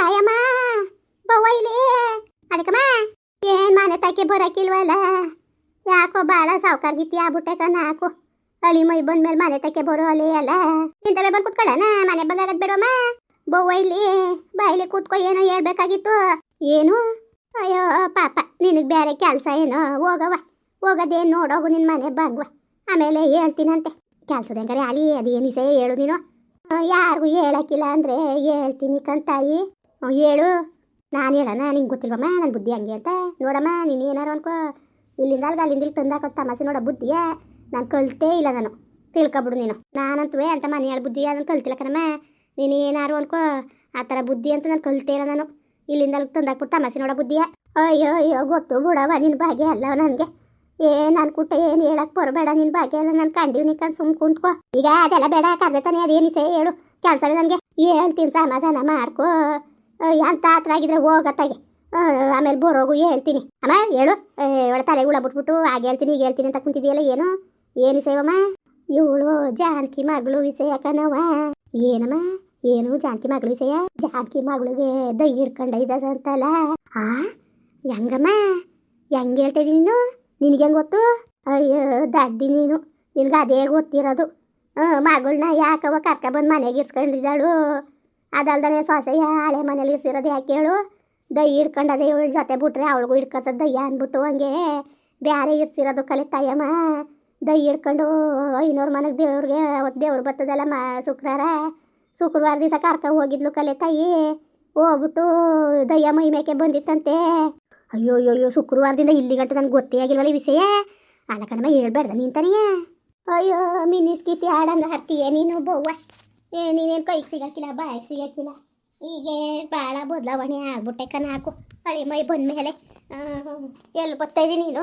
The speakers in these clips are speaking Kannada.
ತಾಯಮ್ಮ ಬವ್ವ ಇಲ್ಲಿ ಅದಕ್ಕಮ್ಮ ಏನ್ ಮನೆ ತಕ್ಕೆ ಬರಕಿಲ್ವಲ್ಲ? ಯಾಕೋ ಬಾಳ ಸಾವುಕಾರ ಗೀತಿ ಆಗ್ಬಿಟ್ಟೆ ನಾಕು ಅಲಿ ಮೈ ಬಂದ್ಮೇಲೆ ಮನೆ ತಕ್ಕೆ ಬರೋ ಅಲ್ಲಿ ಅಲ್ಲ. ಇಂತವೇ ಬಂದು ಕುತ್ಕೊಳ್ಳೋಣ ಮನೆ ಬಂದಾಗದ್ ಬೇಡಮ್ಮ. ಬವ್ವ ಇಲ್ಲಿ ಬಾಯಿಲಿ ಕೂತ್ಕೊ ಏನೋ ಹೇಳ್ಬೇಕಾಗಿತ್ತು. ಏನು? ಅಯ್ಯೋ ಪಾಪ ನಿನಗೆ ಬೇರೆ ಕೆಲಸ ಏನೋ? ಹೋಗವ ಹೋಗೋದೇನು ನೋಡೋಗು ನಿನ್ನ ಮನೆ ಬಂದ್ವ. ಆಮೇಲೆ ಹೇಳ್ತೀನಂತೆ. ಕೆಲ್ಸದ ಹೆಂಗಾರೆ ಅಲ್ಲಿ ಅದೇನು ವಿಷಯ ಹೇಳು ನೀನು? ಆ, ಯಾರಿಗೂ ಹೇಳಕ್ಕಿಲ್ಲ ಅಂದರೆ ಹೇಳ್ತೀನಿ ಹ್ಞೂ ಹೇಳು. ನಾನು ಹೇಳೋಣ, ನಿಂಗೆ ಗೊತ್ತಿಲ್ವಮ್ಮ? ನನ್ನ ಬುದ್ಧಿ ಹಂಗೆ ಅಂತ. ನೋಡಮ್ಮ, ನೀನು ಏನಾರು ಅನ್ಕೋ. ಇಲ್ಲಿಂದ ಅಲ್ಗ ಅಲ್ಲಿಂದ ಇಲ್ಲಿ ತಂದಾಕ ತಮಾಸೆ ನೋಡೋ ಬುದ್ಧಿಯ ನಾನು ಕಲ್ತೇ ಇಲ್ಲ ನಾನು. ತಿಳ್ಕೊಬಿಡು ನೀನು. ನಾನಂತೂ ಅಂತ ಮನೆ ಹೇಳಿ ಬುದ್ಧಿ ಅದನ್ನು ಕಲ್ತಿಲ್ಲ ಕಣಮ್ಮ. ನೀನು ಏನಾರು ಅನ್ಕೋ. ಆ ಥರ ಬುದ್ಧಿ ಅಂತೂ ನಾನು ಕಲ್ತೇ ಇಲ್ಲ ನಾನು. ಇಲ್ಲಿಂದ ಅಲ್ಲಿ ತಂದಾಕ್ಬಿಟ್ಟು ತಮಾಸೆ ನೋಡೋ ಬುದ್ಧಿಯ. ಅಯ್ಯೋ ಅಯ್ಯೋ ಗೊತ್ತು ಬಿಡವ ನಿನ್ನ ಭಾಗ್ಯ ಅಲ್ಲ ನನಗೆ. ಏ, ನಾನು ಕುಟ್ಟ ಏನು ಹೇಳಕ್ ಬರಬೇಡ ನಿನ್ನ ಭಾಗ್ಯ ಎಲ್ಲ ನಾನು ಕಂಡೀವಿ ನಿಕ್ಕ ಸುಮ್ ಕುಂತ್ಕೋ. ಈಗ ಅದೆಲ್ಲ ಬೇಡ, ಕರ್ದೆ ತಾನೆ, ಅದೇನು ಸೇ ಹೇಳು. ಕೆಲಸವೇ ನನಗೆ. ಹೇಳ್ತೀನಿ, ಸಮಾಧಾನ ಮಾಡ್ಕೋ. ಅಂತ ಹತ್ರ ಆಗಿದ್ರೆ ಹೋಗತ್ತಾಗೆ ಆಮೇಲೆ ಬರೋಗು ಹೇಳ್ತೀನಿ. ಅಮ್ಮ, ಹೇಳು. ಇವಳ ತಲೆ ತಲೆಗೆ ಹುಳ ಬಿಟ್ಬಿಟ್ಟು ಹಾಗೆ ಹೇಳ್ತೀನಿ ಈಗ ಹೇಳ್ತೀನಿ ಅಂತ ಕುಂತಿದೆಯಲ್ಲ, ಏನು? ಏನು ಸೇವಮ್ಮ ಇವಳು ಜಾನಕಿ ಮಗಳು ವಿಷಯ ಕಣವ ಏನಮ್ಮ? ಏನು ಜಾನಕಿ ಮಗಳು ವಿಷಯ? ಜಾನಕಿ ಮಗಳಿಗೆ ದೈ ಹಿಡ್ಕೊಂಡ ಇದ್ದದಂತಲ್ಲ ಆ, ಹೆಂಗಮ್ಮ? ಹೆಂಗೆ ಹೇಳ್ತಿದ್ದೀನಿ ನೀನು? ನಿನಗೆ ಹೆಂಗೆ ಗೊತ್ತು? ಅಯ್ಯೋ, ದಡ್ಡಿ ನೀನು. ನಿನ್ಗೆ ಅದೇ ಗೊತ್ತಿರೋದು. ಮಗಳನ್ನ ಯಾಕವ ಕರ್ಕ ಬಂದು ಮನೆಗೆ ಇರ್ಸ್ಕೊಂಡಿದ್ದಾಳು ಅದಲ್ದನೆ ಸೊಸೆಯ ಹಳೆ ಮನೇಲಿ ಇರ್ಸಿರೋದು ಯಾಕೆ ಹೇಳು? ದೈ ಹಿಡ್ಕೊಂಡದೆ ಇವಳ ಜೊತೆ ಬಿಟ್ರೆ ಅವಳಿಗೂ ಹಿಡ್ಕೊತದ ದಯ್ಯ ಅಂದ್ಬಿಟ್ಟು ಹಂಗೆ ಬ್ಯಾರೆ ಇರ್ಸಿರೋದು ಕಲಿತಾಯಮ್ಮ ದೈ ಹಿಡ್ಕೊಂಡು ಐನೂರು ಮನೆಗೆ ದೇವ್ರಿಗೆ ದೇವ್ರು ಬರ್ತದಲ್ಲ ಮ ಶುಕ್ರವಾರ? ಶುಕ್ರವಾರ ದಿವಸ ಕರ್ಕ ಹೋಗಿದ್ಲು ಕಲೆ ತಾಯಿ. ಹೋಗ್ಬಿಟ್ಟು ದಯ್ಯ ಮೈ ಮೇಕೆ ಬಂದಿತ್ತಂತೆ. ಅಯ್ಯೋ ಅಯ್ಯೋ ಅಯ್ಯೋ ಶುಕ್ರವಾರದಿಂದ ಇಲ್ಲಿ ಗಂಟೆ ನನಗೆ ಗೊತ್ತೇ ಆಗಿಲ್ವಲ್ಲ ವಿಷಯ? ಅಲ್ಲ ಕಣಮ್ಮ, ಹೇಳ್ಬೇಡ್ದ ತಾನೇ ಅಯ್ಯೋ ಮಿನಿಸ್ಕಿತಿ ಹಾಡಂಗೆ ಹಾಡ್ತೀಯ ನೀನು ಬವ್ವ? ಏ, ನೀನೇನು ಕೈಗೆ ಸಿಗಕ್ಕಿಲ್ಲ ಬಾಯಿಗೆ ಸಿಗಕ್ಕಿಲ್ಲ ಹೀಗೆ ಭಾಳ ಬದಲಾವಣೆ ಆಗ್ಬಿಟ್ಟೆ ಕಣ ಹಾಕು. ಹಳಿ ಮೈ ಬಂದಮೇಲೆ ಎಲ್ಲಿ ಬರ್ತಾಯಿದ್ದೀನಿ ನೀನು?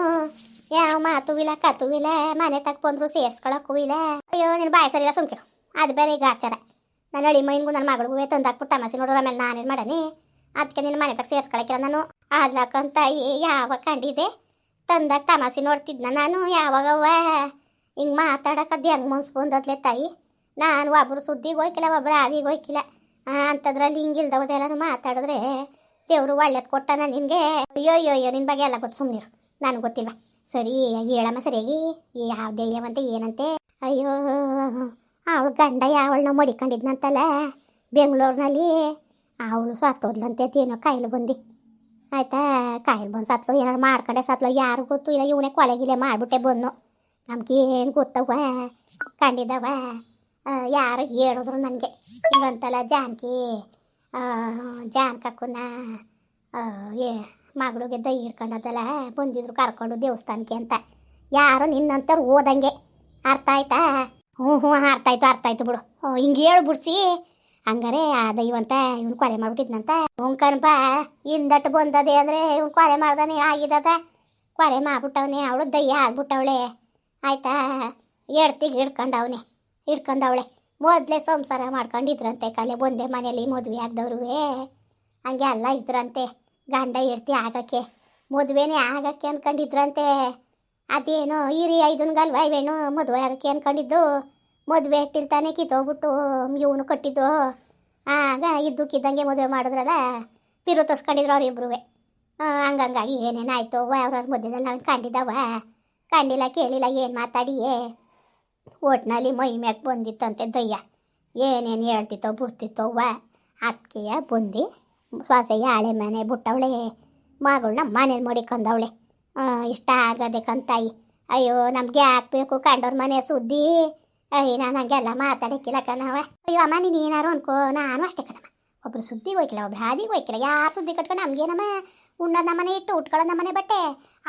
ಯಾವ ಮಾತು ಇಲ್ಲ, ಕತು ಇಲ್ಲ, ಮನೆ ತಕ್ಕ ಬಂದ್ರು ಸೇರ್ಸ್ಕೊಳಕ್ಕೂ ಇಲ್ಲ. ಅಯ್ಯೋ, ನೀನು ಬಾಯಿ ಸರಿಲ್ಲ ಸುಮ್ಕಿರು ಅದು ಬೇರೆ ಈಗ ಆಚಾರ. ನನ್ನ ಹಳಿ ಮೈನ್ಗೂ ನನ್ನ ಮಗಳಿಗೂ ತಂದಾಕ್ಬಿಟ್ಟು ತಮಾಸೆ ನೋಡೋರು ಆಮೇಲೆ ನಾನೇನು ಮಾಡನಿ ಅದಕ್ಕೆ ನಿನ್ನ ಮನೆ ತಕ್ಕ ಸೇರ್ಸ್ಕೊಳಕ್ಕಿಲ್ಲ ನಾನು. ಆಗ್ಲಕ್ಕಂತ ಯಾವಾಗ ಕಂಡಿದ್ದೆ ತಂದಾಗ ತಮಾಸೆ ನೋಡ್ತಿದ್ನ ನಾನು ಯಾವಾಗವ ಹಿಂಗೆ ಮಾತಾಡೋಕದ್ದು ಹೆಂಗೆ ಮನ್ಸು ಬಂದದ್ಲೆ ತಾಯಿ? ನಾನು ಒಬ್ರು ಸುದ್ದಿಗೆ ಹೋಯ್ಕಿಲ್ಲ ಒಬ್ಬರು ಆದಿಗೆ ಹೋಯ್ಕಿಲ್ಲ. ಅಂಥದ್ರಲ್ಲಿ ಹಿಂಗಿಲ್ದವದೆಲ್ಲರೂ ಮಾತಾಡಿದ್ರೆ ದೇವರು ಒಳ್ಳೇದು ಕೊಟ್ಟನ ನಿನಗೆ. ಅಯ್ಯೋ ಅಯ್ಯೋ ಅಯ್ಯೋ ನಿನ್ನ ಬಗ್ಗೆ ಎಲ್ಲ ಗೊತ್ತು ಸುಮ್ಮನಿರು ನನಗೆ ಗೊತ್ತಿಲ್ಲ. ಸರಿ ಹೇಳಮ್ಮ ಸರಿಯಾಗಿ. ಯಾವ ದೆಯ್ಯವಂತೆ ಏನಂತೆ? ಅಯ್ಯೋ ಅವಳು ಗಂಡ ಯಾವಳನ್ನ ಮಡಿಕೊಂಡಿದ್ನಂತಲ್ಲ. ಬೆಂಗಳೂರಿನಲ್ಲಿ ಅವಳು ಸತ್ತೋದ್ಲಂತೆ ಏನೋ ಕಾಯಿಲೆ ಬಂದು. ಆಯ್ತಾ ಕಾಯಿಲೆ ಬಂದು ಸತ್ಲು ಏನಾರು ಮಾಡ್ಕೊಂಡೆ ಸತ್ಲು. ಯಾರು ಗೊತ್ತು ಇಲ್ಲ ಇವನೇ ಕೊಲೆಗಿಲೆ ಮಾಡಿಬಿಟ್ಟೆ ಬಂದು ನಮ್ಗೇನು ಗೊತ್ತವ ಕಂಡಿದ್ದವ ಆ, ಯಾರು ಹೇಳಿದ್ರು ನನಗೆ. ಹಿಂಗಂತಲ್ಲ ಜಾನಕಿ ಜಾನಕಕ್ಕನ್ನ ಏ, ಮಗಳಿಗೆ ದೈ ಹಿಡ್ಕೊಂಡದಲ್ಲ ಬಂದಿದ್ರು ಕರ್ಕೊಂಡು ದೇವಸ್ಥಾನಕ್ಕೆ ಅಂತ. ಯಾರು ನಿನ್ನಂತರು ಓದಂಗೆ ಅರ್ಥ ಆಯ್ತಾ? ಹ್ಞೂ ಹ್ಞೂ, ಅರ್ಥ ಆಯ್ತು ಅರ್ಥ ಆಯ್ತು ಬಿಡು. ಹಿಂಗೆ ಹೇಳ್ಬಿಡ್ಸಿ ಹಂಗಾರೆ ಆ ದೈವಂತ ಇವನು ಕೊಲೆ ಮಾಡ್ಬಿಟ್ಟಿದ್ನಂತ. ಕಣಪ್ಪ ಹಿಂದಟ್ಟು ಬಂದದೆ ಅಂದರೆ ಇವನು ಕೊಲೆ ಮಾಡ್ದಾನೆ, ಆಗಿದದ. ಕೊಲೆ ಮಾಡ್ಬಿಟ್ಟವನೆ, ಅವಳು ದಯ್ಯ ಆಗ್ಬಿಟ್ಟವಳೆ ಆಯ್ತಾ? ಎಡ್ತಿಗೆ ಹಿಡ್ಕೊಂಡವನೆ. ಹಿಡ್ಕೊಂಡವಳೆ. ಮೊದಲೇ ಸಂಸಾರ ಮಾಡ್ಕೊಂಡಿದ್ರಂತೆ, ಕಲೆ ಒಂದೇ ಮನೇಲಿ ಮದುವೆ ಆಗ್ದವ್ರುವೆ. ಹಂಗೆ ಅಲ್ಲ ಇದ್ರಂತೆ, ಗಂಡ ಹೆಡ್ತಿ ಆಗಕ್ಕೆ. ಮದುವೆನೇ ಆಗಕ್ಕೆ ಅನ್ಕೊಂಡಿದ್ರಂತೆ. ಅದೇನೋ ಹಿರಿಯ ಇದನ್ಗಲ್ವ ಇವೇನು ಮದುವೆ ಆಗಕ್ಕೆ ಅನ್ಕೊಂಡಿದ್ದು. ಮದುವೆ ಇಟ್ಟಿಲ್ತಾನೆ ಕಿತ್ತೋಗ್ಬಿಟ್ಟು ಇವನು ಕಟ್ಟಿದ್ದು. ಆಗ ಇದ್ದಕ್ಕಿದ್ದಂಗೆ ಮದುವೆ ಮಾಡಿದ್ರಲ್ಲ, ಪಿರು ತಸ್ಕೊಂಡಿದ್ರು ಅವ್ರಿಬ್ರು ಹಂಗಂಗಾಗಿ ಏನೇನಾಯ್ತು ಅವ್ರವ್ರ ಮಧ್ಯದಲ್ಲಿ ನಾವು ಕಂಡಿದ್ದಾವ. ಕಂಡಿಲ್ಲ ಕೇಳಿಲ್ಲ, ಏನು ಮಾತಾಡಿಯೇ. ಒಟ್ನಲ್ಲಿ ಮೈ ಮ್ಯಾಕ್ ಬಂದಿತ್ತಂತೆ ದಯ್ಯ. ಏನೇನು ಹೇಳ್ತಿತ್ತೋ ಬಿಡ್ತಿತ್ತೋವ್ವ ಅಕ್ಕಿಯ ಬಂದು, ಸೊಸೆಯ ಹಳೆ ಮನೆ ಬಿಟ್ಟವಳೆ ಮಗಳನ್ನ ಮನೇಲಿ ಮಡಿಕೊಂಡವಳೆ ಇಷ್ಟ ಆಗದೆ ಕಂತಾಯಿ. ಅಯ್ಯೋ, ನಮ್ಗೆ ಹಾಕ್ಬೇಕು ಕಂಡೋರ್ ಮನೆ ಸುದ್ದಿ? ಅಯ್ಯ ನಾನು ಹಂಗೆಲ್ಲ ಮಾತಾಡಕ್ಕಿಲ್ಲ ಕಣವ ಅಯ್ಯೋ, ಅಮ್ಮ, ನೀನು ಏನಾರು ಅನ್ಕೋ. ನಾನು ಅಷ್ಟೇ ಕಣಮ್ಮ ಒಬ್ರು ಸುದ್ದಿ ಹೋಯ್ಕಿಲ್ಲ, ಒಬ್ರು ಹಾದಿಗೆ ಹೋಯ್ಕಿಲ್ಲ. ಯಾರು ಸುದ್ದಿ ಕಟ್ಕೊಂಡು ನಮ್ಗೇನಮ್ಮ ಉಣ್ಣೋದು ನಮ್ಮನೆ ಇಟ್ಟು ಉಟ್ಕೊಳ್ಳೋದು ನಮ್ಮನೆ ಬಟ್ಟೆ.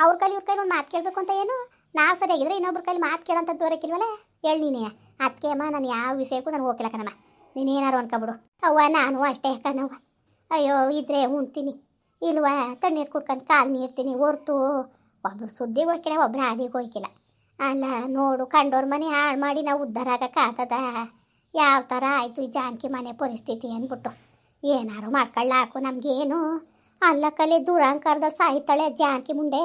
ಅವ್ರ ಕೈಲಿ, ಇವ್ರ ಕೈಲಿ ಒಂದು ಮಾತು ಕೇಳಬೇಕು ಅಂತ ಏನು? ನಾವು ಸರಿಯಾಗಿದ್ರೆ ಇನ್ನೊಬ್ರ ಕೈಲಿ ಮಾತು ಕೇಳೋಂಥದ್ದು ದೊರಕಿಲ್ವಲ್ಲ ಹೇಳಿ ನೀನೇ. ಅದಕ್ಕೆ ಅಮ್ಮ, ನಾನು ಯಾವ ವಿಷಯಕ್ಕೂ ನಾನು ಹೋಗಿಲ್ಲ ಕಣಮ್ಮ. ನೀನೇನಾರು ಅನ್ಕೊಬಿಡು. ಅವ್ವ, ನಾನು ಅಷ್ಟೇ ಕಣವ್ವ. ಅಯ್ಯೋ, ಇದ್ರೆ ಉಣ್ತೀನಿ. ಇಲ್ವಾ, ತಣ್ಣೀರು ಕುಡ್ಕೊಂಡು ಕಾಲು ನೀರ್ತೀನಿ, ಹೊರ್ತು. ಒಬ್ರು ಸುದ್ದಿಗೆ ಹೋಯ್ಕಿಲ್ಲ, ಒಬ್ರು ಹಾದಿಗೆ ಹೋಯ್ಕಿಲ್ಲ. ಅಲ್ಲ, ನೋಡು, ಕಂಡೋರ್ ಮನೆ ಹಾಳು ಮಾಡಿ ನಾವು ಉದ್ಧಾರ ಆಗಕ್ಕಾಗ್ತದ ಯಾವ ಥರ ಆಯಿತು ಈ ಜಾನಕಿ ಮನೆ ಪರಿಸ್ಥಿತಿ ಅಂದ್ಬಿಟ್ಟು? ಏನಾರು ಮಾಡ್ಕೊಳ್ಳಾಕು ನಮಗೇನು. ಅಲ್ಲ ಕಲೆ ದೂರಾಂಕಾರದಲ್ಲಿ ಸಾಯ್ತಾಳೆ ಜಾನಕಿ ಮುಂಡೆ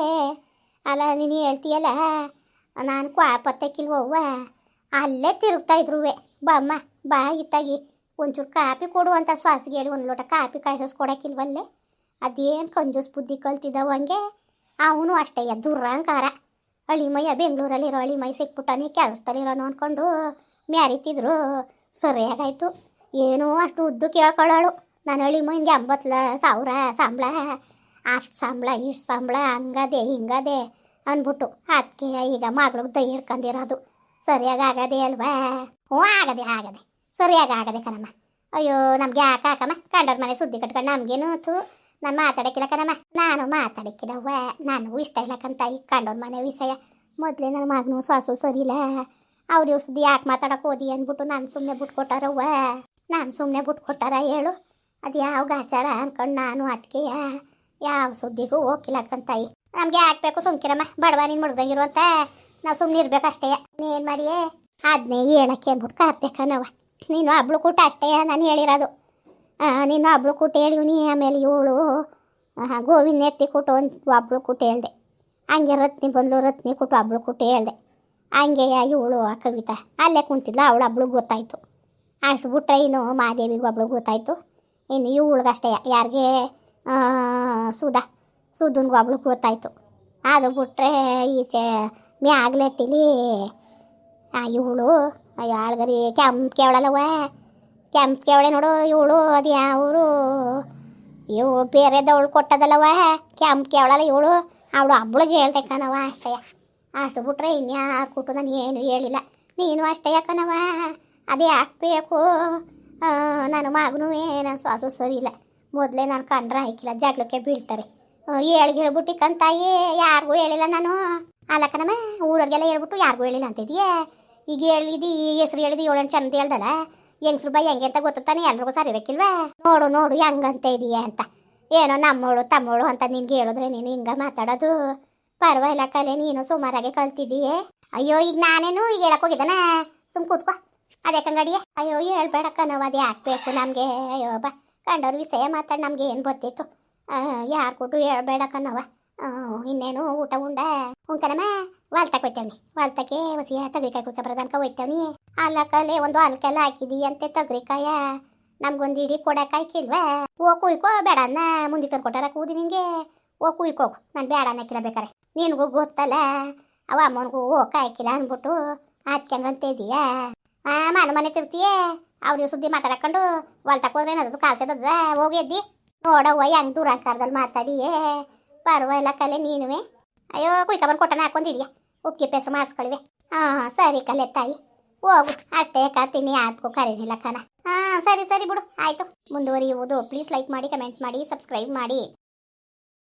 ಅಲ್ಲ, ನೀನು ಹೇಳ್ತೀಯಲ್ಲ, ನಾನು ಕ್ವಾಪತ್ತಕ್ಕಿಲ್ವವ್ವ ಅಲ್ಲೇ ತಿರುಗ್ತಾ ಇದ್ರುವೆ. ಬಮ್ಮ ಬಾ ಇತ್ತಾಗಿ. ಒಂಚೂರು ಕಾಪಿ ಕೊಡು ಅಂತ ಶ್ವಾಸಿಗೆ ಹೇಳಿ ಒಂದು ಲೋಟ ಕಾಪಿ ಕಾಯಿಸ್ ಕೊಡೋಕ್ಕಿಲ್ವಲ್ಲೇ ಅದೇನು ಕಂಜೂಸ್ ಬುದ್ಧಿ ಕಲ್ತಿದ್ದವು ಹಂಗೆ? ಅವನು ಅಷ್ಟೇ ದುರಂಕಾರ ಅಳಿಮಯ್ಯ ಬೆಂಗಳೂರಲ್ಲಿರೋ ಅಳಿಮೈ ಸಿಕ್ಬಿಟ್ಟಾನೆ ಕೆಲಸದಲ್ಲಿರೋನು ಅಂದ್ಕೊಂಡು ಮ್ಯಾರಿತಿದ್ರು. ಸರಿಯಾಗಾಯ್ತು. ಏನೋ ಅಷ್ಟು ಉದ್ದು ಕೇಳ್ಕೊಳ್ಳೋಳು. ನಾನು ಅಳಿಮಯ್ಯನಿಗೆ ಎಂಬತ್ತು ಸಾವಿರ, ಸಂಬಳ ಅಷ್ಟು ಸಂಬಳ, ಇಷ್ಟು ಸಂಬಳ, ಹಂಗದೆ, ಹಿಂಗದೆ ಅಂದ್ಬಿಟ್ಟು ಅದಕ್ಕೆ ಈಗ ಮಗಳು ದೈ ಹಿಡ್ಕೊಂಡಿರೋದು ಸರಿಯಾಗಿ ಆಗದೆ ಅಲ್ವಾ? ಹ್ಞೂ, ಆಗದೆ ಆಗದೆ. ಸರಿಯಾಗಿ ಆಗದೆ ಕಣಮ್ಮ. ಅಯ್ಯೋ, ನಮ್ಗೆ ಯಾಕೆ ಹಾಕಮ್ಮ? ಕಂಡರ ಮನೆ ಸುದ್ದಿ ಕಟ್ಕೊಂಡು ನಮಗೇನು ಅಂತು ನಾನು ಮಾತಾಡಕ್ಕಿಲ್ಲ ಕಣಮ್ಮ. ನಾನು ಮಾತಾಡಕ್ಕಿಲ್ಲವ್ವ. ನನಗೂ ಇಷ್ಟ ಇಲ್ಲ ಕಂತ ಈ ಕಂಡವ್ರ ಮನೆ ವಿಷಯ. ಮೊದಲೇ ನನ್ನ ಮಗನು ಸಾಸು ಸರಿಲ್ಲ ಅವ್ರ ಇವ್ರ ಸುದ್ದಿ ಯಾಕೆ ಮಾತಾಡಕ್ಕೆ ಓದಿ ಅಂದ್ಬಿಟ್ಟು ನಾನು ಸುಮ್ಮನೆ ಬಿಟ್ಕೊಟ್ಟಾರವ್ವ. ನಾನು ಸುಮ್ಮನೆ ಬಿಟ್ಕೊಟ್ಟಾರ ಹೇಳು? ಅದು ಯಾವ ಗಾಚಾರ ಅನ್ಕೊಂಡು ನಾನು ಅದಕ್ಕೆ ಯಾವ ಸುದ್ದಿಗೂ ಹೋಗಿಲ್ಲ ಕಂತಾಯಿ ನಮ್ಗೆ ಹಾಕ್ಬೇಕು ಸುಮ್ಕಿರಮ್ಮ. ಬಡವ ನೀನು ಮುಡ್ದಂಗಿರುವಂತ ನಾವು ಸುಮ್ಮನೆ ಇರ್ಬೇಕಷ್ಟೇ ನೀನ್ ಮಾಡಿಯೇ? ಅದನ್ನೇ ಹೇಳಕ್ಕೆ ಅಂದ್ಬಿಟ್ಟು ಕಾರ್ತಿಕ ನಾವ ನೀನು ಹಬ್ಳು ಕೂಟ ಅಷ್ಟೇ ನಾನು ಹೇಳಿರೋದು. ನೀನು ಹಬ್ಳು ಕೂಟ ಹೇಳಿವ್ನಿ ಆಮೇಲೆ ಇವಳು ಗೋವಿನ ಎತ್ತಿ ಕೊಟ್ಟು ಒಂದು ಹಬ್ಳು ಕೂಟ ಹೇಳ್ದೆ. ಹಂಗೆ ರತ್ನಿ ಬಂದ್ಲು, ರತ್ನಿ ಕೊಟ್ಟು ಹಬ್ಳು ಕೂಟ ಹೇಳ್ದೆ. ಹಂಗೆ ಇವಳು ಕವಿತಾ, ಅಲ್ಲೇ ಕುಂತಿದ್ಲ, ಅವಳು ಹಬ್ಳು ಗೊತ್ತಾಯ್ತು. ಅಷ್ಟು ಬಿಟ್ರೆ ಇನ್ನು ಮಹಾದೇವಿಗೂ ಒಬ್ಳು ಗೊತ್ತಾಯ್ತು. ಇನ್ನು ಇವಳಿಗಷ್ಟೇ, ಯಾರಿಗೆ ಸುಧಾ ಸುಧನ್ಗೆ ಅವಳಿಗೆ ಗೊತ್ತಾಯ್ತು ಅದು ಬಿಟ್ರೆ ಈಚೆ ಮ್ಯಾಗ್ಲೆಟ್ಟಿಲಿ ಇವಳು, ಅಯ್ಯೋ, ಆಳ್ಗರಿ ಕೆಂಪು ಕೇವಳಲ್ಲವ ಕೆಂಪು ಕೇವಳೆ ನೋಡು, ಇವಳು, ಅದು ಯಾವರು, ಇವಳು ಬೇರೆದವಳು ಕೊಟ್ಟದಲ್ಲವ ಕೆಂಪು ಕೇವಳಲ್ಲ ಇವಳು. ಅವಳು ಹಬ್ಳಿಗೆ ಹೇಳ್ದೆ ಕಣವ ಅಷ್ಟೇ ಅಷ್ಟು ಬಿಟ್ರೆ ಇನ್ಯಾರು ಕೊಟ್ಟು ನಾನು ಏನು ಹೇಳಿಲ್ಲ. ನೀನು ಅಷ್ಟೇ ಕಣವ ಅದೇ ಹಾಕ್ಬೇಕು ನನ್ನ ಮಗನೂ ಏನು ಸ್ವಾಸು ಸರಿ ಇಲ್ಲ. ಮೊದಲೇ ನಾನು ಕಂಡ್ರೆ ಹಾಕಿಲ್ಲ, ಜಗಳಕ್ಕೆ ಬೀಳ್ತಾರೆ. ಹೇಳಿ ಹೇಳ್ಬಿಟ್ಟಿಕ್ಕಂತ ತಾಯಿ, ಯಾರಿಗೂ ಹೇಳಿಲ್ಲ ನಾನು. ಅಲ್ಲ ಕಣಮ್ಮ ಊರವ್ರಿಗೆಲ್ಲ ಹೇಳ್ಬಿಟ್ಟು, ಯಾರಿಗೂ ಹೇಳಿಲ್ಲ ಅಂತಿದ್ಯೆ? ಈಗ ಹೇಳಿದಿ ಹೆಸ್ರು ಹೇಳಿದಿ ಏಳು ಚಂದ ಹೇಳ್ದಲ್ಲ? ಹೆಂಗ್ಸ್ರು ಬೈ ಹೆಂಗೆ ಅಂತ ಗೊತ್ತಾನೆ ಎಲ್ರಿಗೂ ಸರಿ ಇರಕ್ಕಿಲ್ವಾ ನೋಡು ನೋಡು, ಹೆಂಗಂತ ಇದೀಯ ಅಂತ. ಏನೋ ನಮ್ಮೋಳು, ತಮ್ಮೋಳು ಅಂತ ನಿನ್ಗೆ ಹೇಳಿದ್ರೆ ನೀನು ಹಿಂಗ ಮಾತಾಡೋದು. ಪರವಾಗಿಲ್ಲ ಕಲೆ, ನೀನು ಸುಮಾರಾಗೆ ಕಲ್ತಿದ್ದೀಯೇ? ಅಯ್ಯೋ, ಈಗ ನಾನೇನು ಈಗ ಹೇಳಕ್ ಹೋಗಿದ್ದಾನ? ಸುಮ್ ಕೂತ್ಕೋ. ಅದ್ಯಾಕಂಗಡಿಯೇ ಅಯ್ಯೋ ಹೇಳ್ಬೇಡಕ್ಕ ನಾವು ಅದೇ ಹಾಕ್ಬೇಕು ನಮಗೆ? ಅಯ್ಯೋ, ಬಾ. ಕಂಡವ್ರ ವಿಷಯ ಮಾತಾಡಿ ನಮ್ಗೆ ಏನು ಗೊತ್ತಿತ್ತು? ಯಾರು ಕೊಟ್ಟು ಹೇಳ್ಬೇಡಕ್ಕ ನಾವ ಇನ್ನೇನು ಊಟ ಉಂಡ? ಉಂಕನಮ್ಮ ವಾಲ್ತಕ್ಕೆ ಹೋಯ್ತೇವ್ನಿ. ವಾಲ್ತಕ್ಕೆ ಹೊಸಿಯ ತಗರಿಕಾಯಿ ಕುಯ್ಕ ಬರೋದನ್ಕ ಹೋಯ್ತೇವ್ನಿ. ಅಲ್ಲಕ್ಕಲ್ಲೇ ಒಂದು ಅಲ್ಕೆಲ್ಲ ಹಾಕಿದಿ ಅಂತೆ ತಗರಿಕಾಯ. ನಮ್ಗೊಂದು ಇಡೀ ಕೊಡಕ್ಕಾಯ್ಕಿಲ್ವಾ ಓ, ಕುಯ್ಕೋ, ಬೇಡ ಅನ್ನ ಮುಂದೆ ತಂದ್ಕೊಟ್ಟಾರ ಕೂದಿ ನಿಂಗೆ. ಓ ಕುಯ್ಕೋಗು ನಾನು ಬೇಡ ಅನ್ನಕ್ಕಿಲ್ಲ ಬೇಕಾರೆ. ನಿನಗೂ ಗೊತ್ತಲ್ಲ, ಅವ ಅಮ್ಮನಿಗೂ ಓಕೆ ಹಾಕಿಲ್ಲ ಅಂದ್ಬಿಟ್ಟು ಹಾಕ್ಯಂಗಂತ ಇದೀಯಾ ಆ, ಮನೆ ಮನೆ ತಿರ್ತೀಯೇ? ಅವ್ರ ಸುದ್ದಿ ಮಾತಾಡ್ಕೊಂಡು ಹೊಲ್ತಕ್ಕೆ ಹೋದ್ರೆ ಏನಾದ್ರು ಕಾಲ್ಸದ ಹೋಗಿ ಎದ್ದಿ? ನೋಡವ್ವ ಹೆಂಗ್ ದೂರ ಕಾರ್ದಲ್ಲಿ ಮಾತಾಡಿ ಪರವಾಗಿಲ್ಲ ಕಲೆ ನೀನುವೆ. ಅಯ್ಯೋ, ಕುಯ್ಕ ಬಂದು ಕೊಟ್ಟನ ಹಾಕೊಂಡಿದ್ಯಾ ಉಪ್ಪಿಗೆ ಪೆಸರು ಮಾಡಿಸ್ಕೊಳಿವೆ. ಹಾಂ ಸರಿ ಕಲೆ ತಾಯಿ. ಹೋಗು. ಅಷ್ಟೇ ಕರ್ತೀನಿ ಆದ್ಕೋ ಕರೀನಿಲ್ಲ ಕಣ. ಹಾಂ, ಸರಿ ಸರಿ ಬಿಡು. ಆಯಿತು. ಮುಂದುವರಿಯುವುದು. ಪ್ಲೀಸ್ ಲೈಕ್ ಮಾಡಿ, ಕಮೆಂಟ್ ಮಾಡಿ, ಸಬ್ಸ್ಕ್ರೈಬ್ ಮಾಡಿ.